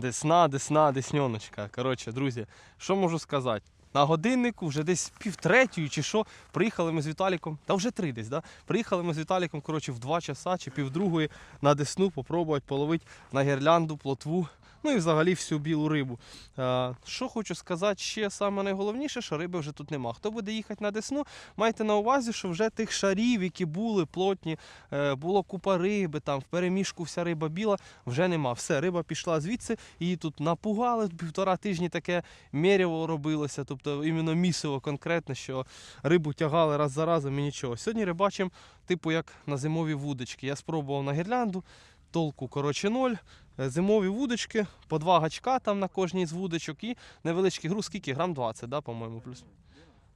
Десна, десна, десньоночка. Коротше, друзі, що можу сказати? На годиннику вже десь півтретьої чи що, приїхали ми з Віталіком, та вже три десь, да? Приїхали ми з Віталіком, коротше, в два часа чи півдругої на десну попробувати половити на гірлянду, плотву, ну і взагалі всю білу рибу. Що хочу сказати, ще саме найголовніше, що риби вже тут нема. Хто буде їхати на десну, майте на увазі, що вже тих шарів, які були плотні, е, було купа риби, там в переміжку вся риба біла, вже нема. Все, риба пішла звідси, її тут напугали півтора тижні таке міряво робилося, тобто іменно місиво конкретне, що рибу тягали раз за разом і нічого. Сьогодні рибачимо, типу як на зимові вудочки. Я спробував на гірлянду, толку коротше ноль. Е, Зимові вудочки, по два гачка там на кожній з вудочок і невеличкий груз, скільки? Грам 20, да, по-моєму, плюс.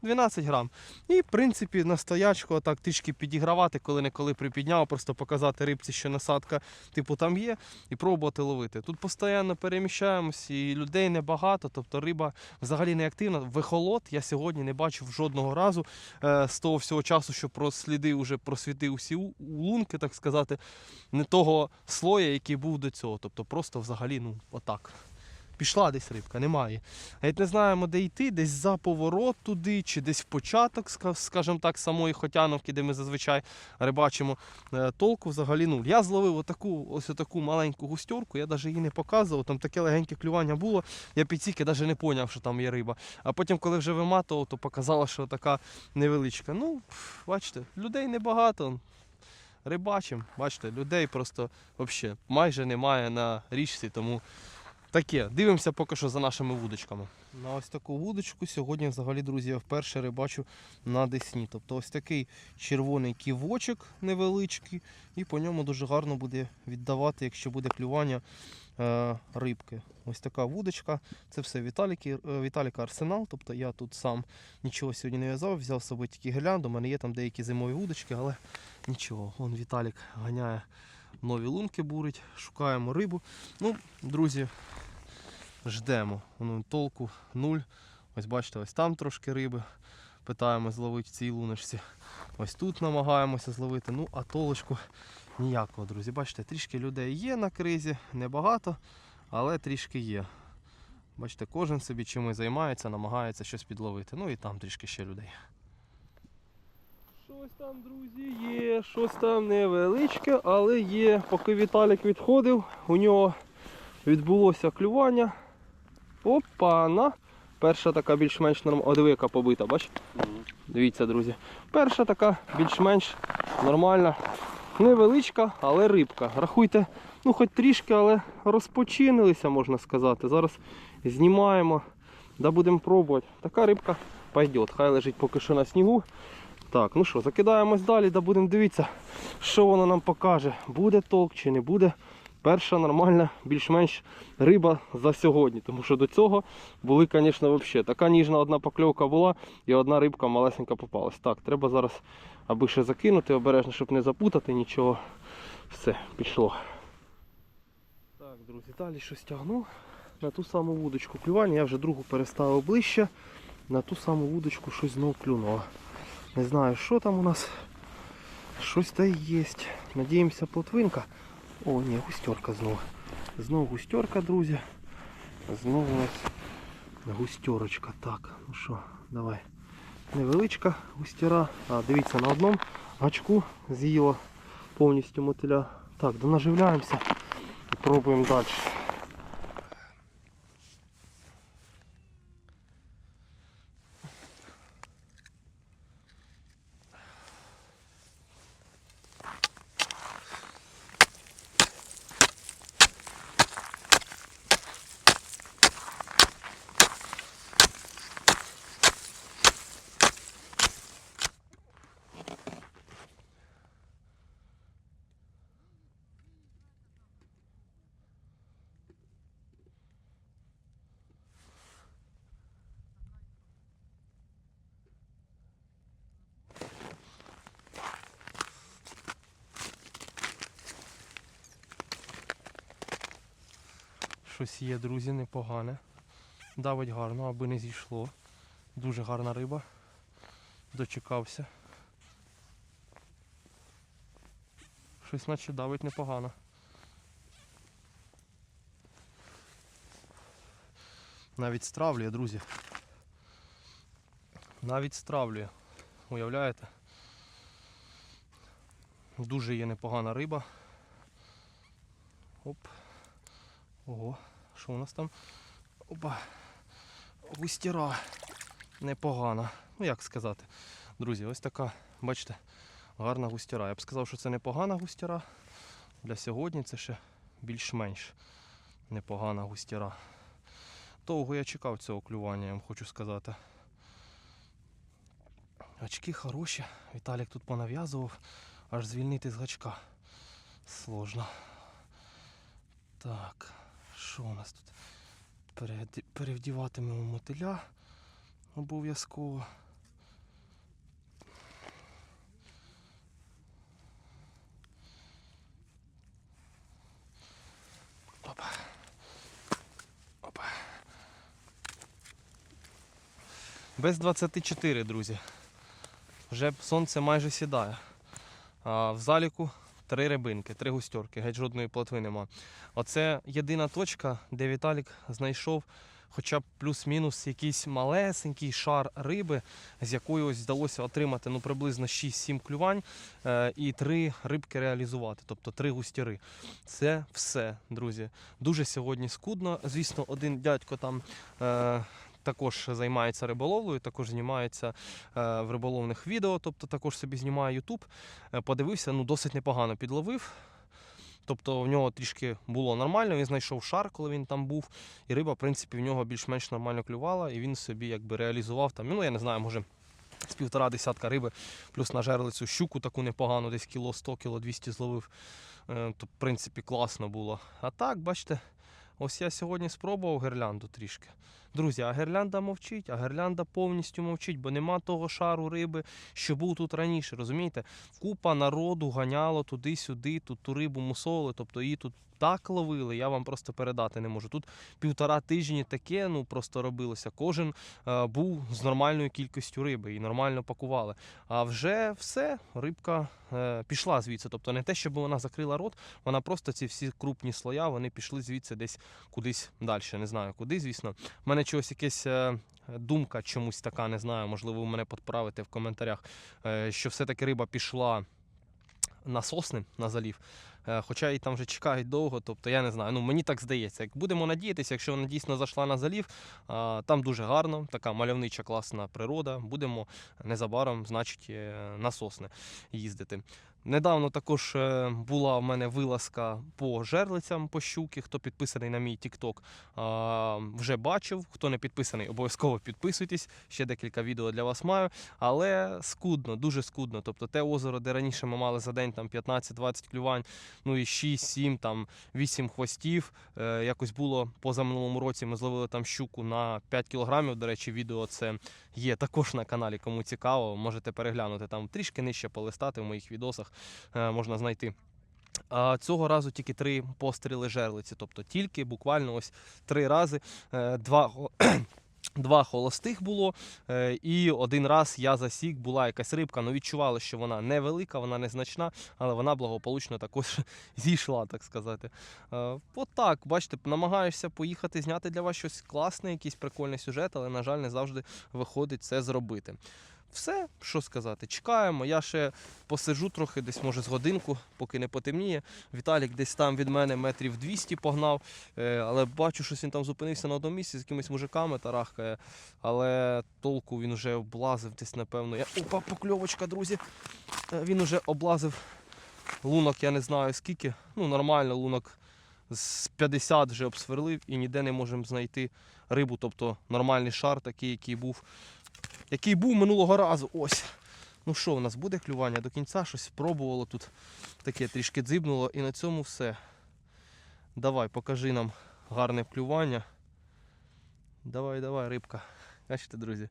12 грам. І, в принципі, на стоячку отак трішки підігравати, коли-неколи припідняв, просто показати рибці, що насадка типу там є, і пробувати ловити. Тут постійно переміщаємось, і людей небагато, тобто риба взагалі не активна. Вихолод я сьогодні не бачив жодного разу е, з того всього часу, що прослідив, уже просвітив усі лунки, так сказати, не того слоя, який був до цього. Тобто просто взагалі, ну, отак. Пішла десь рибка, немає. Геть не знаємо, де йти, десь за поворот туди, чи десь в початок, скажімо так, самої Хотяновки, де ми зазвичай рибачимо. Е, Толку взагалі нуль. Я зловив отаку, ось отаку маленьку густерку, я навіть її не показував, там таке легеньке клювання було. Я підсіки навіть не зрозумів, що там є риба. А потім, коли вже виматував, то показало, що така невеличка. Ну, бачите, людей небагато. Рибачимо, бачите, людей просто взагалі майже немає на річці, тому Таке, дивимося поки що за нашими вудочками. На ось таку вудочку сьогодні взагалі, друзі, я вперше рибачу на десні. Тобто ось такий червоний ківочок невеличкий, і по ньому дуже гарно буде віддавати, якщо буде клювання е, рибки. Ось така вудочка. Це все Віталіки, е, Віталіка арсенал. Тобто я тут сам нічого сьогодні не в'язав, взяв з собою тільки гірлянду. У мене є там деякі зимові вудочки, але нічого. Вон Віталік ганяє нові лунки, бурить, шукаємо рибу. Ну, друзі, ждемо. Воно толку нуль. Ось бачите, ось там трошки риби. Питаємо зловити в цій луночці. Ось тут намагаємося зловити. Ну, а толочку ніякого, друзі. Бачите, трішки людей є на кризі, небагато, але трішки є. Бачите, кожен собі чимось займається, намагається щось підловити. Ну і там трішки ще людей. Щось там, друзі, є, щось там невеличке, але є. Поки Віталік відходив, у нього відбулося клювання. Опа-на. Перша така більш-менш нормальна. О, яка побита, бач? Дивіться, друзі. Перша така більш-менш нормальна. Невеличка, але рибка. Рахуйте, ну хоч трішки, але розпочинилися, можна сказати. Зараз знімаємо, да будемо пробувати. Така рибка пойде. Хай лежить поки що на снігу. Так, ну що, закидаємось далі, да будемо дивитися, що воно нам покаже. Буде толк чи не буде. Перша нормальна, більш-менш риба за сьогодні. Тому що до цього були, звісно, взагалі. Така ніжна одна покльовка була і одна рибка малесенька попалась. Так, треба зараз, аби ще закинути, обережно, щоб не запутати нічого. Все, пішло. Так, друзі, далі щось тягну. На ту саму вудочку клювання. Я вже другу переставив ближче. На ту саму вудочку щось знову клюнуло. Не знаю, що там у нас. Щось та й є. Надіємося, плотвинка. О, ні, густерка знову. Знову густерка, друзі. Знову у нас густерочка. Так, ну що, давай. Невеличка густера. А, дивіться, на одному гачку з'їла повністю мотиля. Так, донаживляємося і пробуємо далі. Щось є, друзі, непогане. Давить гарно, аби не зійшло. Дуже гарна риба. Дочекався. Щось наче давить непогано. Навіть стравлює, друзі. Навіть стравлює. Уявляєте? Дуже є непогана риба. Оп. Ого, що у нас там? Опа. Густіра. Непогана. Ну як сказати. Друзі, ось така, бачите, гарна густіра. Я б сказав, що це непогана густіра. Для сьогодні це ще більш-менш непогана густіра. Довго я чекав цього клювання, я вам хочу сказати. Гачки хороші. Віталік тут понав'язував, аж звільнити з гачка. Сложно. Так, що у нас тут? Перевдіватимемо мотиля обов'язково. Опа. Опа. Без 24, друзі. Вже сонце майже сідає. А в заліку три рибинки, три густьорки, геть жодної плотви нема. Оце єдина точка, де Віталік знайшов хоча б плюс-мінус якийсь малесенький шар риби, з якої ось вдалося отримати ну, приблизно 6-7 клювань е, і три рибки реалізувати, тобто три густіри. Це все, друзі. Дуже сьогодні скудно. Звісно, один дядько там. Також займається риболовлею, також знімається е, в риболовних відео, тобто також собі знімає YouTube. Е, подивився, ну досить непогано підловив. Тобто в нього трішки було нормально, він знайшов шар, коли він там був, і риба, в принципі, в нього більш-менш нормально клювала, і він собі якби реалізував там, ну я не знаю, може з півтора десятка риби, плюс на жерлицю щуку таку непогану, десь кіло 100, кіло 200 зловив. Е, То, в принципі, класно було. А так, бачите, ось я сьогодні спробував гірлянду трішки. Друзі, а гірлянда мовчить, а гірлянда повністю мовчить, бо нема того шару риби, що був тут раніше. Розумієте? Купа народу ганяло туди-сюди, тут ту рибу мусоли, тобто її тут так ловили, я вам просто передати не можу. Тут півтора тижні таке ну просто робилося. Кожен е, був з нормальною кількістю риби і нормально пакували. А вже все, рибка е, пішла звідси. Тобто не те, щоб вона закрила рот, вона просто ці всі крупні слоя вони пішли звідси десь кудись далі. Не знаю куди, звісно. У мене чогось якесь. е, Думка чомусь така, не знаю, можливо, ви мене підправите в коментарях, е, що все-таки риба пішла на сосни на залів. Е, Хоча її там вже чекають довго, тобто я не знаю. Ну мені так здається. Як будемо надіятися, якщо вона дійсно зайшла на залів, там дуже гарно, така мальовнича класна природа. Будемо незабаром, значить, е, на сосни їздити. Недавно також е, була в мене вилазка по жерлицям по щуки. Хто підписаний на мій а, вже бачив. Хто не підписаний, обов'язково підписуйтесь. Ще декілька відео для вас маю. Але скудно, дуже скудно. Тобто те озеро, де раніше ми мали за день там 15-20 клювань, ну і 6-7, там 8 хвостів. Е, якось було позаминулому році. Ми зловили там щуку на 5 кілограмів. До речі, відео це є також на каналі. Кому цікаво, можете переглянути там трішки нижче полистати в моїх відосах. Е, можна знайти. Цього разу тільки три постріли жерлиці, тобто тільки буквально ось три рази. Е, Два, два холостих було, е, і один раз я засік, була якась рибка, але відчували, що вона невелика, вона незначна, але вона благополучно також зійшла, так сказати. От так, бачите, намагаєшся поїхати зняти для вас щось класне, якийсь прикольний сюжет, але, на жаль, не завжди виходить це зробити. Все, що сказати, чекаємо. Я ще посиджу трохи, десь може з годинку, поки не потемніє. Віталік десь там від мене метрів 200 погнав, е, але бачу, що він там зупинився на одному місці з якимись мужиками тарахкає. Але толку він вже облазив десь, напевно. Я... Опа, покльовочка, друзі. Е, Він уже облазив лунок, я не знаю скільки. Ну, нормально, лунок з 50 вже обсверлив і ніде не можемо знайти рибу. Тобто нормальний шар, такий, який був, який був минулого разу. Ось. Ну що, у нас буде клювання до кінця, щось спробувало тут. Таке трішки дзибнуло і на цьому все. Давай, покажи нам гарне клювання. Давай, давай, рибка. Бачите, друзі.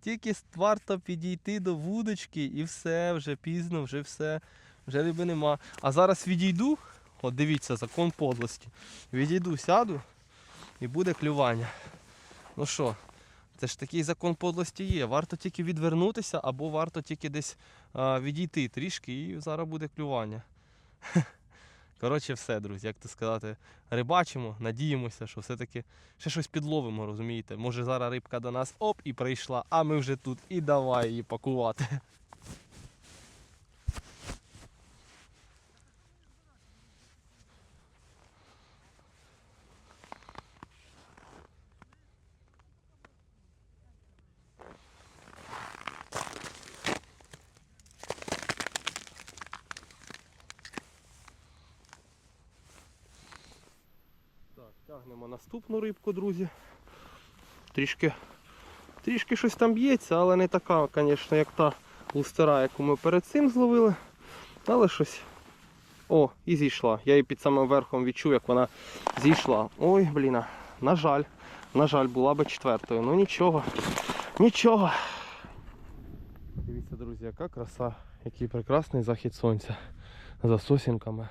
Тільки варто підійти до вудочки і все, вже пізно, вже все, вже риби нема. А зараз відійду, от дивіться, закон подлості. Відійду, сяду і буде клювання. Ну що, це ж такий закон подлості є. Варто тільки відвернутися або варто тільки десь а, відійти трішки і зараз буде клювання. Коротше, все, друзі, як то сказати, рибачимо, надіємося, що все-таки ще щось підловимо, розумієте? Може зараз рибка до нас оп і прийшла, а ми вже тут і давай її пакувати. Так, наступну рибку, друзі. Трішки, трішки щось там б'ється, але не така, звісно, як та лустера, яку ми перед цим зловили. Але щось. О, і зійшла. Я її під самим верхом відчув, як вона зійшла. Ой, блін, на жаль, на жаль, була би четвертою. Ну нічого, нічого. Дивіться, друзі, яка краса, який прекрасний захід сонця за сосінками.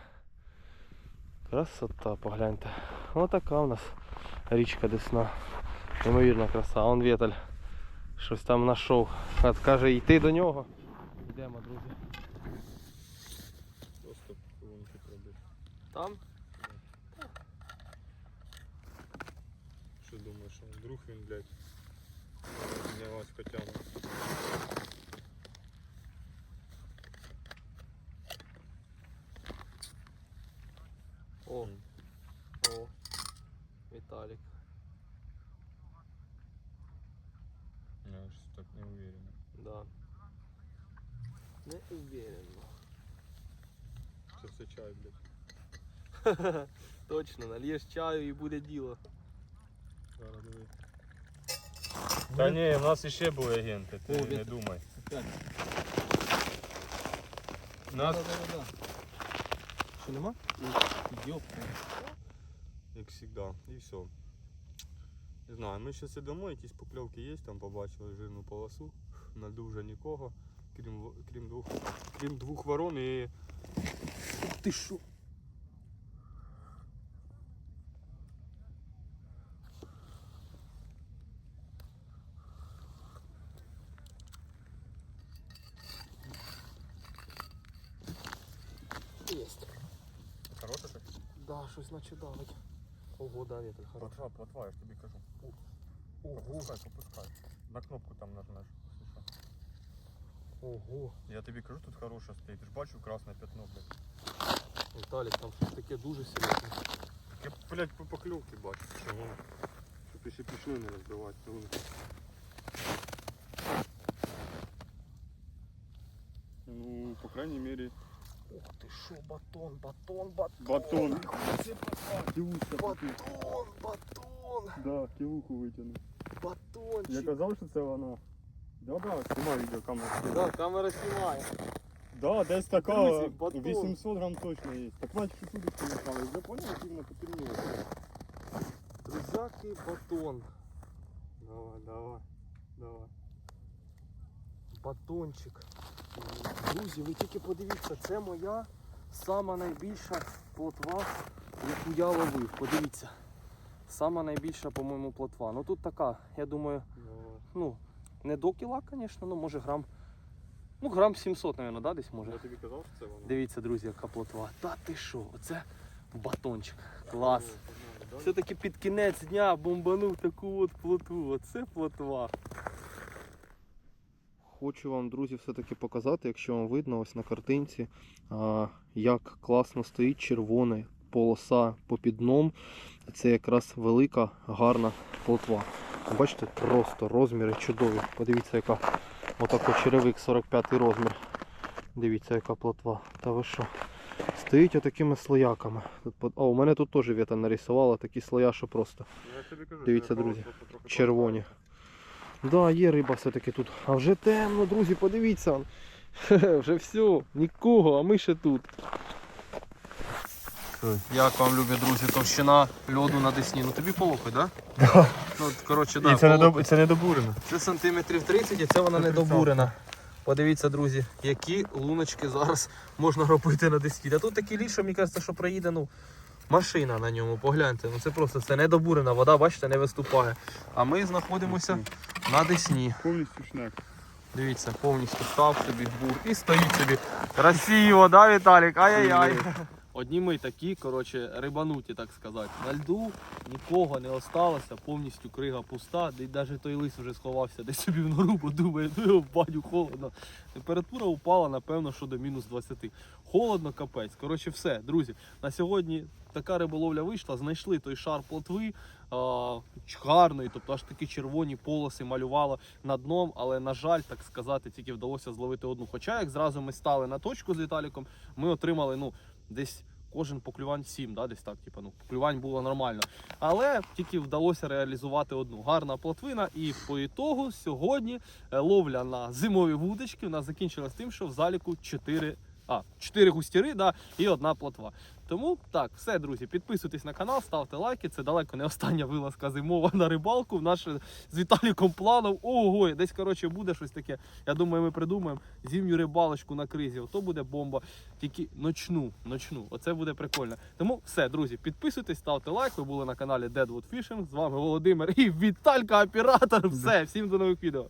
Красота, погляньте. Отака у нас річка Десна. Неймовірна краса. А он Вєталь щось там знайшов. От каже йти до нього. Йдемо, друзі. Просто колонки пробити. Там? Що думаєш, а вдруг він, блядь, для вас потягне. Я ж так не уверен. Да. Не уверенно. Це все чай, блядь. Точно, нальєш чаю і буде діло. Зараз диви. Та ні, у нас іще були агенти, ти О, не від- думай. Нас, Що нема? Йоп. як завжди, і все. Не знаю, ми ще сидимо, якісь покльовки є, там побачили жирну полосу. На вже нікого, крім, крім, двох, крім двох ворон і Ти що? Ого, да, вітер хороший. Плотва, плотва, я ж тобі кажу. Ого. Попускай, попускай. На кнопку там нажмеш. якщо що. Ого. Я тобі кажу, тут хороша стоїть. Ти ж бачив красне пятно, блядь. Віталік, там щось таке дуже серйозне. Я, блядь, по покльовки бачу. Чого? Щоб ти ще пішли не розбивати. то вони- Ну, по крайней мере, Ух ти що, батон, батон, батон. батон. Це Кивуха. батон, батон, Да, кивуху витягнув. батончик. Я казав, що це вона. Да, да, знімай відеокамеру. Да, камера знімає. Да, десь така Друзі, батон. 800 грам точно є. Так бачиш, що туди поїхали. Вже поняв, як іменно потемніло. Друзяки, батон. Давай, давай, давай. Батончик. Друзі, ви тільки подивіться, це моя сама найбільша плотва, яку я ловив. Подивіться. Сама найбільша, по-моєму, плотва. Ну тут така, я думаю, ну, не до кіла, звісно, ну може грам. Ну, грам 700, мабуть, да, десь може. Я тобі казав, що це вона. Дивіться, друзі, яка плотва. Та ти що, оце батончик. Клас. Все-таки під кінець дня бомбанув таку от плотву. Оце плотва. Хочу вам, друзі, все-таки показати, якщо вам видно ось на картинці, як класно стоїть червона полоса попід дном. Це якраз велика, гарна плотва. Бачите, просто розміри чудові. Подивіться, яка отако черевик 45 розмір. Дивіться, яка плотва. Та ви що? Стоїть отакими слояками. О, у мене тут теж Віта нарисувала такі слоя, що просто Дивіться, друзі, червоні. Да, є риба все-таки тут. А вже темно, друзі, подивіться. Вже все, нікого, а ми ще тут. Як вам любі друзі, товщина льоду на Десні. Ну тобі по локоть, да? Ну, коротше, да, І це не, доб... це не добурено. Це сантиметрів 30 і це вона не добурена. Подивіться, друзі, які луночки зараз можна робити на Десні. Та тут такий ліс, що мені кажеться, що проїде ну, машина на ньому. Погляньте. Ну це просто це не добурена вода, бачите, не виступає. А ми знаходимося на Десні. Повністю шнек. Дивіться, повністю став собі бур і стоїть собі. Красиво, да, Віталік? Ай-яй-яй. Одні ми такі, коротше, рибануті, так сказати. На льду нікого не осталося, повністю крига пуста, де навіть той лис вже сховався десь собі в нору, бо думає, ну його в баню холодно. Температура упала, напевно, що до мінус 20. Холодно, капець. Коротше, все, друзі. На сьогодні така риболовля вийшла, знайшли той шар плотви а, гарної, тобто аж такі червоні полоси малювало над дном, але, на жаль, так сказати, тільки вдалося зловити одну. Хоча, як зразу ми стали на точку з Віталіком, ми отримали ну, десь кожен поклювань сім, да, десь так, типу, ну, поклювань було нормально. Але тільки вдалося реалізувати одну. Гарна плотвина, і по ітогу сьогодні е, ловля на зимові вудочки у нас закінчилась тим, що в заліку 4 а, 4 густіри да, і одна плотва. Тому так, все, друзі, підписуйтесь на канал, ставте лайки. Це далеко не остання вилазка зимова на рибалку. Наше з Віталіком планом. Ого, десь коротше буде щось таке. Я думаю, ми придумаємо зимню рибалочку на кризі. Ото буде бомба. Тільки ночну, ночну. Оце буде прикольно. Тому все, друзі, підписуйтесь, ставте лайк. Ви були на каналі Deadwood Fishing. З вами Володимир і Віталька, оператор. Все, всім до нових відео.